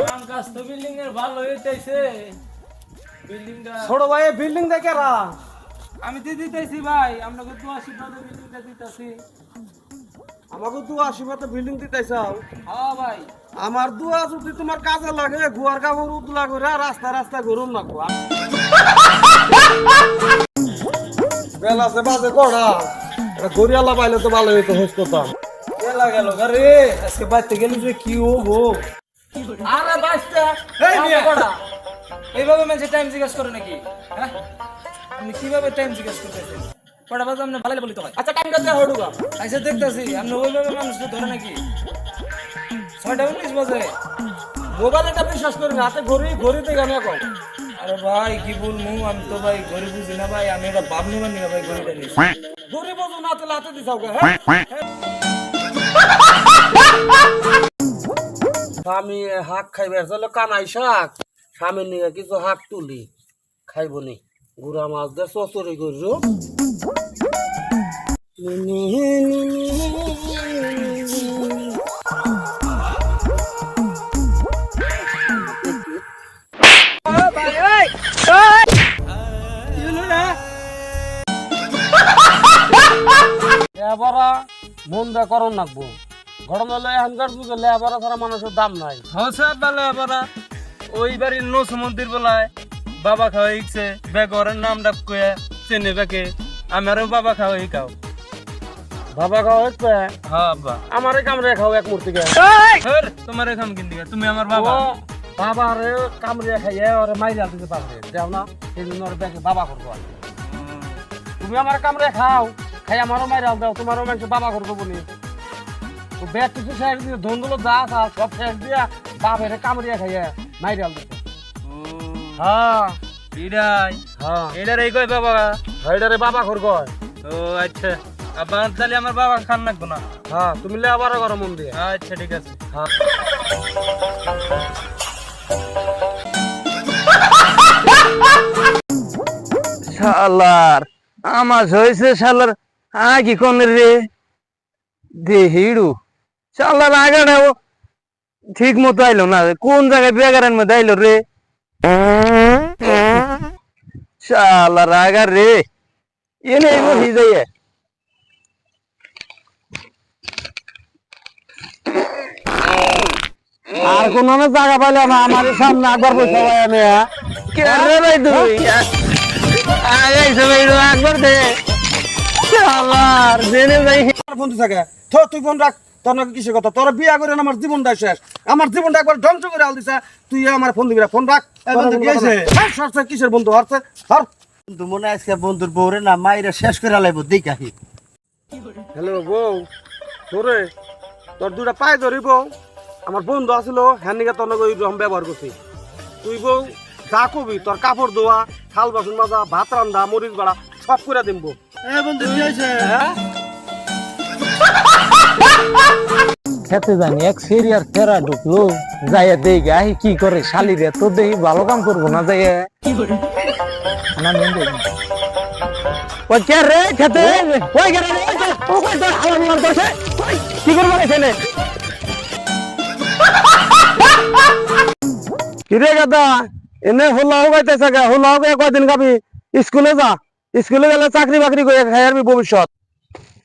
কাম কাজ তো বিল্ডিং এর ভালো হইতেছে বিল্ডিংটা ছোট ভাই বিল্ডিং দেখে রা। আমি দিতেছি ভাই আপনাকে তো আশীর্বাদে বিল্ডিংটা দিতেছি। আমাকে দু আশীর্বাদে বিল্ডিং হ্যাঁ ভাই। আমার দুয়া যদি তোমার কাজে লাগে গুয়ার কাপড় উতলা করে রাস্তা রাস্তা ঘুরুন না গো বেলা সে বাজে কড়া এটা গড়িয়ালা পাইলে তো ভালো হইতো হোস করতাম বেলা গেল রে আজকে বাড়তে গেলে যে কি হব? আরে বাইশটা এই মিয়া। এইভাবে মানুষের টাইম জিজ্ঞেস করে নাকি? হ্যাঁ? আপনি কীভাবে টাইম জিজ্ঞেস করতেছেন? কটা বাজে আপনি ভালো বলি তো আচ্ছা টাইম কাছে হড়ুগা আচ্ছা দেখতেছি আপনি ওইভাবে মানুষকে ধরে নাকি? ছয়টা উনিশ বাজে। মোবাইলে এটা বিশ্বাস করি না হাতে ঘড়ি ঘড়ি থেকে আমি এখন। আরে ভাই কি বলব আমি তো ভাই ঘরে বুঝি না ভাই আমি এটা ভাবনি মানি না ভাই ঘড়িটা নিয়ে ঘড়ি বোঝো না তাহলে হাতে দিছাও হ্যাঁ? স্বামী হাক খাইবে চলো কানাই শাক। স্বামীর নিয়ে কিছু হাক তুলি। খাইব নি গুড়া মাছ দিয়ে চচড়ি করছ লেবারা মন করন নাকবো ঘটনা হলো এখানকার যুগে লেবারা ছাড়া মানুষের দাম নাই। হসে বেলা এবারা ওই বাড়ির নস মন্দির বলায় বাবা খাওয়া ইকছে বেগরের নাম ডাক কয়ে চেনে বেকে আমারও বাবা খাওয়া ইকাও বাবা খাওয়া হচ্ছে হ্যাঁ আব্বা। আমারে কামড়ে খাও এক মূর্তি গে তোমার খাম কিন তুমি আমার বাবা। বাবা রে কামড়ে খাইয়ে ওরে মাইরা দিতে পারবে। দেও না সেই জন্য ওর ব্যাগে বাবা করব তুমি আমার কামড়ে খাও খাই আমারও মাইরা দাও তোমারও মাংস বাবা করব বলি। ব্যাগ কিছু শেষ দিয়ে ধন্দুলো দা আছে সব শেষ দিয়া বাপের কামড়িয়া খাইয়ে মাইরা দিতে হ্যাঁ। এটাই হ্যাঁ। এটার এই কয় বাবা? হাইডারে বাবা করব ও আচ্ছা। আব্বা তাহলে আমার বাবা খান লাগবো না? হ্যাঁ তুমি লে আবার করো মন দিয়ে। আচ্ছা ঠিক আছে। হ্যাঁ। শালার আমার হয়েছে শালার আগে কোন রে? দেহিড়ু শালার আগাটা ও ঠিক মতো আইলো না। কোন জায়গায় বেগারের মধ্যে আইলো রে? শালার আগার রে। এনে বসি যাইয়ে আর কোন জায়গা পাইলে না আমার সামনে একবার বসে আমি কে রে ভাই তুই? ভাই একবার দে। শালার জেনে যাই। ফোন থাকে। তুই ফোন রাখ। তোর নাকি কিসের কথা? তোর বিয়া করে আমার জীবনটা শেষ। আমার জীবনটা একবার ধ্বংস করে আল দিছে। তুই আমার ফোন দিবি ফোন রাখ। বন্ধু, কি হ্যাঁ, সরছে, কিসের বন্ধু? হরছে হর বন্ধু মনে হয় আজকে বন্ধুর বউরে না মাইরা শেষ করে লাইব। দেখাহি হ্যালো বউ তোরে তোর দুটা পায়ে ধরিব। আমার বন্ধু আসিল হ্যান্ডিকে তোর নাকি রকম ব্যবহার করছি। তুই বউ যা কবি তোর কাপড় ধোয়া থাল বাসন মাজা ভাত রান্দা মরিচ বাড়া সব করে দিব এ বন্ধু কি হয়েছে? খেতে জানি এক সিরিয়ার ফেরা ঢুকলো, যাইয়া দেখি, আহি কি করে শালি রে, তো দেখি ভালো কাম করব না যাইয়া। কে করব কয়দিন খাবি? স্কুলে যা। স্কুলে গেলে চাকরি বাকরি করে খাই আরবি ভবিষ্যৎ।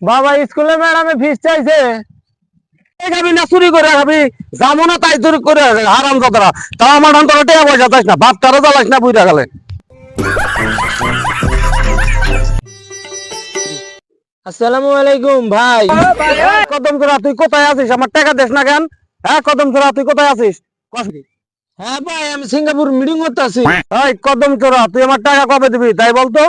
বাবা, স্কুলে ম্যাডামে ফিস চাইছে। টাকা না কেন? হ্যাঁ কদম তুই কোথায় আছিস? হ্যাঁ ভাই, আমি সিঙ্গাপুর মিটিং করতে আছি কদম তুই আমার টাকা কবে দিবি? তাই বলতো?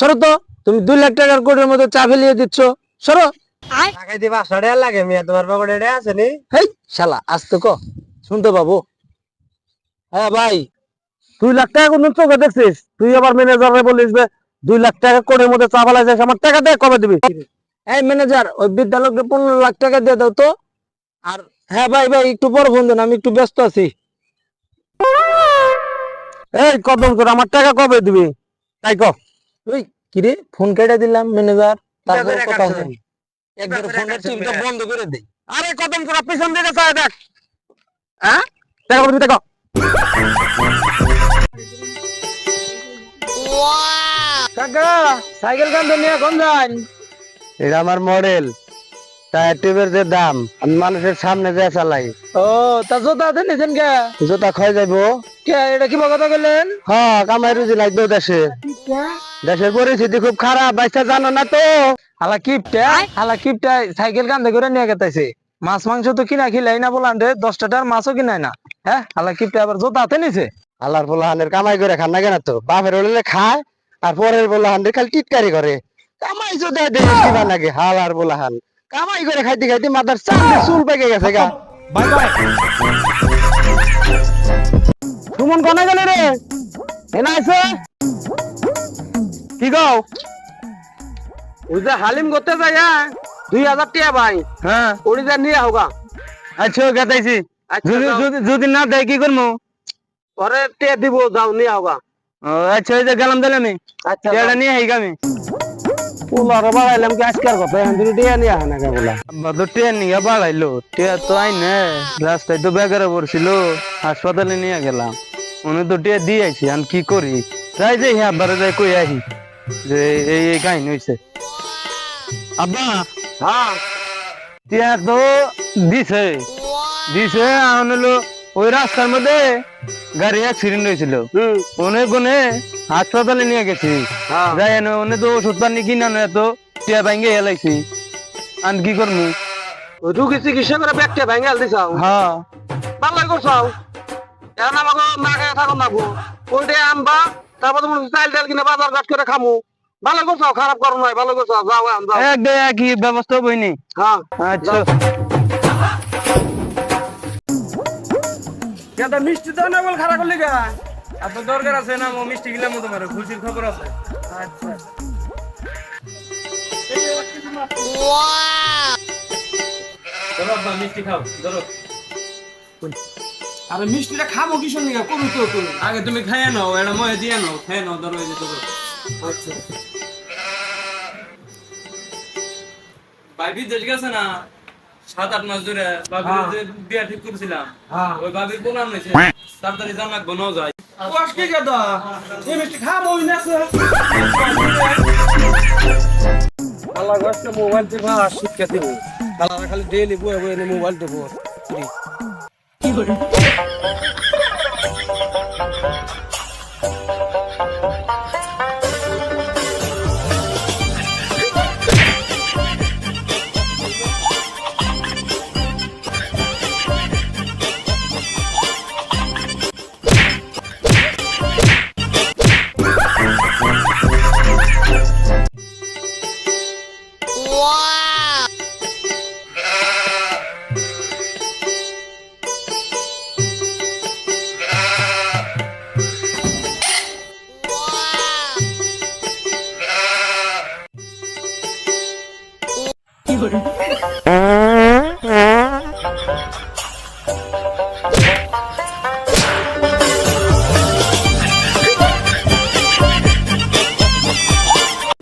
সরো তো, তুমি দুই লাখ টাকার কোটের মধ্যে চা ফেলিয়ে দিচ্ছ। সরো। টাকাই দিবা সাড়ে লাগে মিয়া তোমার পকেটে এটা আছে নি? হেই শালা আসতে ক? শুনতে পাবো হ্যাঁ ভাই দুই লাখ টাকা কোন চোখে দেখছিস? তুই আবার ম্যানেজারে বলিস যে দুই লাখ টাকা কোটের মধ্যে চা ফেলাই যাস আমার টাকা দে কবে দিবি? এই ম্যানেজার ওই বিদ্যালয়কে পনেরো লাখ টাকা দিয়ে দাও তো। আর হ্যাঁ ভাই ভাই একটু পর ফোন দেন আমি একটু ব্যস্ত আছি। এই কদম করে আমার টাকা কবে দিবি? তাই ক। কিরে ফোন কেটে দিলাম ম্যানেজার তারপরে কথা একবার ফোনের টিপটা বন্ধ করে দেই। আরে কদম করে পিছন দিকে চাই দেখ। হ্যাঁ? টাকা করবি টাকা কাকা সাইকেল কান কোন যান? এটা আমার মডেল। টায়ার টিউবের যে দাম আমি মানুষের সামনে যে চালাই। ও তা জোতা আছে নিছেন কে? জুতা ক্ষয় যাইবো। কে এটা কি কথা কইলেন হ্যাঁ কামাই রুজি লাগবে দেশে। দেশের পরিস্থিতি খুব খারাপ বাচ্চা জানো না তো। হালা কিপটা হালা কিপটা সাইকেল কান্দে করে নিয়ে গেতাইছে। মাছ মাংস তো কিনা খিলাই না বলান রে দশটা টার মাছও কিনাই না। হ্যাঁ হালা কিপটা আবার জোতা হাতে নিছে। আল্লাহর পোলাহানের কামাই করে খান না কেন তো? বাপের হলে খায় আর পরের পোলাহানের খালি টিটকারি করে। কামাই যদি দেশ কিবা নাকি হালার পোলাহান কামাই করে খাইতে খাইতে মাথার চান্দে চুল পেকে গেছে গা। Bye bye. সুমন কোনে গেলে রে? এনা আছে কি গাও ওই যে হালিম করতে যাই হ্যাঁ দুই হাজার টাকা ভাই হ্যাঁ ওড়ি যা নিয়ে হোগা আচ্ছা গেতাইছি আচ্ছা, যদি যাও। যদি যদি না দেয় কি করব পরে তে দিব যাও নিয়ে হোগা ও, আচ্ছা ওই যে গেলাম তাহলে আমি আচ্ছা টেয়াটা নিয়ে আই আমি পোলারে বাড়াইলাম কি আজকের কথা এখন তুমি টিয়া নিয়ে আহে না কে বলা আব্বা তো টেয়ার নিয়ে বাড়াইলো টেয়ার তো আই না রাস্তায় তো বেকারে পড়ছিল হাসপাতালে নিয়ে গেলাম উনি তো টেয়ার দিয়ে আইছি আমি কি করি যাই যাই হ্যাঁ আব্বারে যাই কই আহি যে এই এই কাহিনী হয়েছে আব্বা। হ্যাঁ। টিয়া তো দিছে। দিছে এখন হলো ওই রাস্তার মধ্যে গাড়ি অ্যাক্সিডেন্ট হয়েছিল। হুম। ওনে কোনে হাসপাতালে নিয়ে গেছি। হ্যাঁ। যাই ওনে তো ওষুধ পানি কিনা নয় তো টিয়া ভাঙ্গে হেলাইছি। আন কি করব রুগী চিকিৎসা করে ব্যাগটা দিছাও হ্যাঁ। ভালো করছাও? এখন আমাকে না খেয়ে থাকো না ওইটাই আনবা? তারপর তুমি চাইল টাইল কিনে বাজার ঘাট করে খামু। ভালো করছাও খারাপ করো নয় ভালো করছাও যাও যাও। এক দে একই ব্যবস্থা বইনি হ্যাঁ। আচ্ছা। কেটা মিষ্টি দাও না বল খারাপ করলি গা। আপনার দরকার আছে না ও মিষ্টি গিলাম তোমার। খুশির খবর আছে। আচ্ছা। মিষ্টি খাও। ধরো। আরে মিষ্টিটা খামো কিসের কবি তো তুই আগে তুমি খাইয়ে নাও এটা মহে দিয়ে নাও খেয়ে নাও ধরো এই ধরো আচ্ছা। গেছে না? সাত আট মাস ধরে হ্যাঁ। বিয়া ঠিক করছিলাম হ্যাঁ। ওই প্রোগ্রাম নিয়েছে তাড়াতাড়ি জান লাগবো নাও যায় কষ্ট কি কেটা এই মিষ্টি না আল্লাহ গাছটা মোবাইল দিব আল্লাহ খালি ডেইলি বয়ে বয়ে মোবাইল 对人。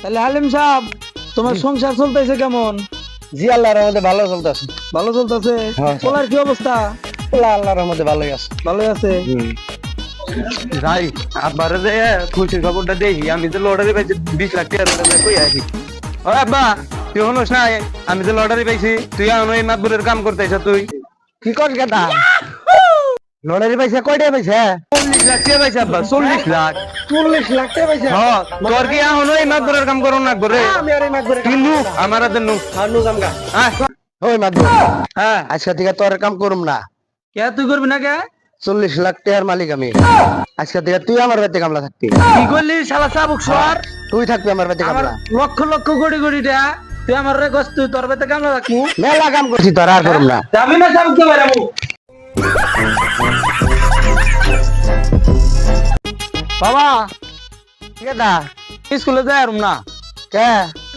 তাহলে হালিম সাহেব তোমার সংসার চলতেছে কেমন? জি আল্লাহর মধ্যে ভালো চলতেছে। ভালো চলতেছে? হ্যাঁ। পোলার কি অবস্থা? আল্লাহর মধ্যে ভালোই আছে। ভালোই আছে? যাই আব্বারে যে খুশির খবরটা দেখি আমি তো লটারি পাইছি বিশ লাখ টাকা কই আসি? ও আব্বা! তুই হনোস না আমি তো লটারি পাইছি তুই এখন এই মাতবুরের কাম করতেছ তুই। কি কর কেটা লড়াই পাইছে কয়টা পাইছে? চল্লিশ লাখ টাকা পাইছি আব্বা? চল্লিশ লাখ। চল্লিশ লাখ টাকা পাইছে? হ্যাঁ তোর কি এই মাতবুরের কাম করো না। করে আমার হাতে নু আর নু জামগা হ্যাঁ ওই মাছ হ্যাঁ আজকে থেকে তোর কাম করুম না। কে তুই করবি না কে? চল্লিশ লাখ টাকার মালিক আমি। আজকে থেকে তুই আমার বাড়িতে কামলা থাকবি। কি করলি শালা চাবুক সর? তুই থাকবি আমার বাড়িতে কামলা। লক্ষ লক্ষ কোটি কোটি টাকা। তুই আমার রে গছ তুই তোর বেতে কামলা মেলা কাম করছি তোর আর করুম না। না কে বাবা স্কুলে যাই না। কে?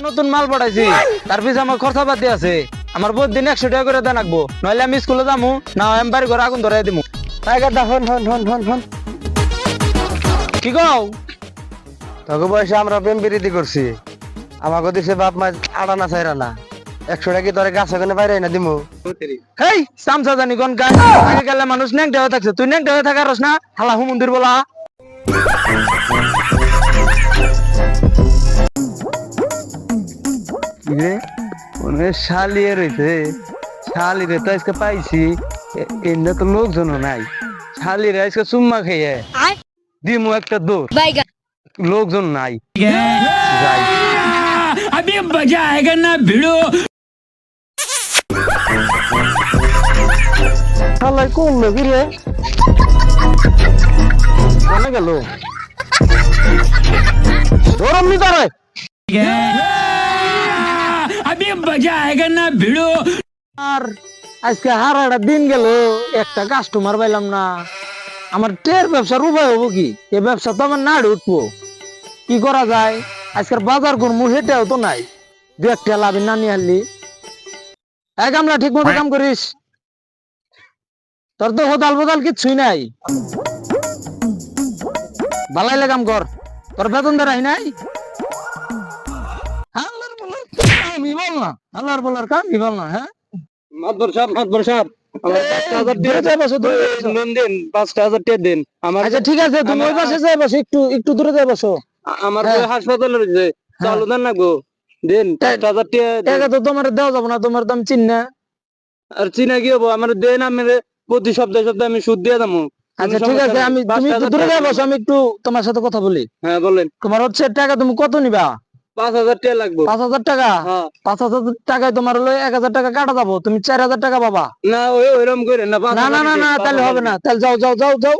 নতুন মাল পাঠাইছি। তার পিছে আমার খরচা পাতি আছে। আমার বহুত দিন একশো টাকা করে দেন রাখব। নইলে আমি স্কুলে যাব না আমি বাড়ি ঘরে আগুন ধরাই দিমু। তাই কেটা হন হন হন হন হন। কি কও? তোকে বয়সে আমরা প্রেম বিরতি করছি। আমাকে দিছে বাপ মা আড়ানা চাইরা না। একশো টাকা তোর গাছ ওখানে বাইরে না দিমু? হেই সামসা জানি কোন আগে গেলে মানুষ ন্যাংটা হয়ে থাকছে। তুই ন্যাংটা হয়ে থাকার না? হালা হুমন্দির বলা। রে মনে শালিয়ে রয়েছে শালিরে তো আজকে পাইছি। এমনি তো নাই। শালিরে আজকে চুম্মা খেয়ে। দিমু একটা দোষ। লোকজন নাই। যাই। अभी मजा आएगा ना भिड़ो হালাই করলো কি রে কোনে গেল ধরম নি তারে अभी मजा आएगा ना भिड़ो আর আজকে হারাটা দিন গেল একটা কাস্টমার পাইলাম না আমার টের ব্যবসার উপায় হবো কি এই ব্যবসা তো আমার নাড়ে উঠবো কি করা যায় আজকের বাজার করব সেটাও তো নাই। দু একটা লাভি না নিয়ে আনলি। এক আমরা ঠিক মতো কাম করিস। তোর তো হোদাল বোদাল কিচ্ছুই নাই। বালাইলে কাম কর। তোর বেতন দেরাই নাই। আল্লাহর বলার কামই বল না। আল্লাহর বলার কামই বল না হ্যাঁ? সাহেব সাহেব আমার ঠিক আছে তুমি ওই পাশে যাই বসো একটু একটু দূরে যাই বসো আমার হ্যাঁ। বউ হাসপাতালে রয়েছে চালু দেন না গো দিন টাকা টাকা তো তোমার দেওয়া যাব না তোমার দাম চিন না আর চিনা কি হব? আমার দেন আমি প্রতি সপ্তাহে সপ্তাহে আমি সুদ দিয়ে দামো আচ্ছা ঠিক আছে আমি তুমি একটু দূরে যাই বসো আমি একটু তোমার সাথে কথা বলি। হ্যাঁ বলেন। তোমার হচ্ছে টাকা তুমি কত নিবা? পাঁচ হাজার টাকা লাগবে। পাঁচ হাজার টাকা? হ্যাঁ। পাঁচ হাজার টাকায় তোমার হলো এক হাজার টাকা কাটা যাব তুমি চার হাজার টাকা পাবা। না ওই ওইরকম করে না না না না তাহলে হবে না তাহলে যাও যাও যাও যাও।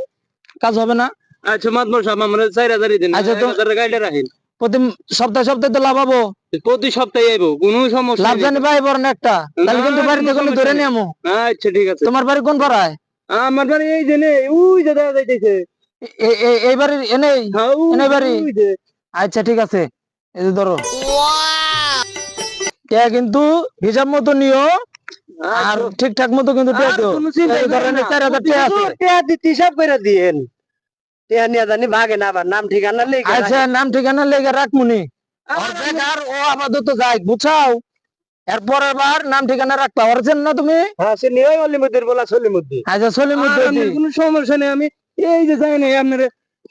কাজ হবে না। আচ্ছা মাতবর সাহেব আমার চার হাজারই দিন। আচ্ছা, তো- গাড়িটা রাখেন। প্রতি সপ্তাহে সপ্তাহে তো লাভ হব। প্রতি সপ্তাহে আইবো কোনো সমস্যা লাভ। জানি পাই একটা। তাহলে কিন্তু কোনো বাড়িতে কোনো ধরে নিয়ে আমো। আচ্ছা ঠিক আছে। তোমার বাড়ি কোন পাড়ায়? আমার বাড়ি এই যে নে, ওই যে দেখা যাইতেছে। এই বাড়ির এনেই হ্যাঁ, এনে বাড়ি? আচ্ছা ঠিক আছে। এই যে ধরো। কে কিন্তু হিসাব মতো নিও আর ঠিকঠাক মতো কিন্তু টিয়া দিও। চার হাজার টাকা আছে। হিসাব করে দিয়েন টেয়া নিয়ে জানি ভাগে না আবার নাম ঠিকানা লেগে আচ্ছা নাম ঠিকানা লেগে রাখমুনি। বেকার ও আপাতত যাই বুঝাও এরপরের বার নাম ঠিকানা রাখতে পারছেন না তুমি? হ্যাঁ সে নিয়ে অলিমুদ্দির বলা আচ্ছা কোনো সমস্যা নেই আমি এই যে যাই না আপনার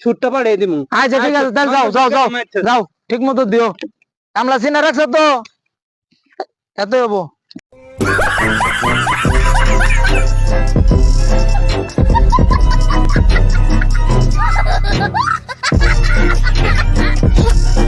সুদটা পাঠিয়ে দিব আচ্ছা ঠিক আছে তাহলে যাও যাও যাও যাও ঠিক মতো দিও। কামলা চিনা রাখছো তো? এত হব। ハハハハ!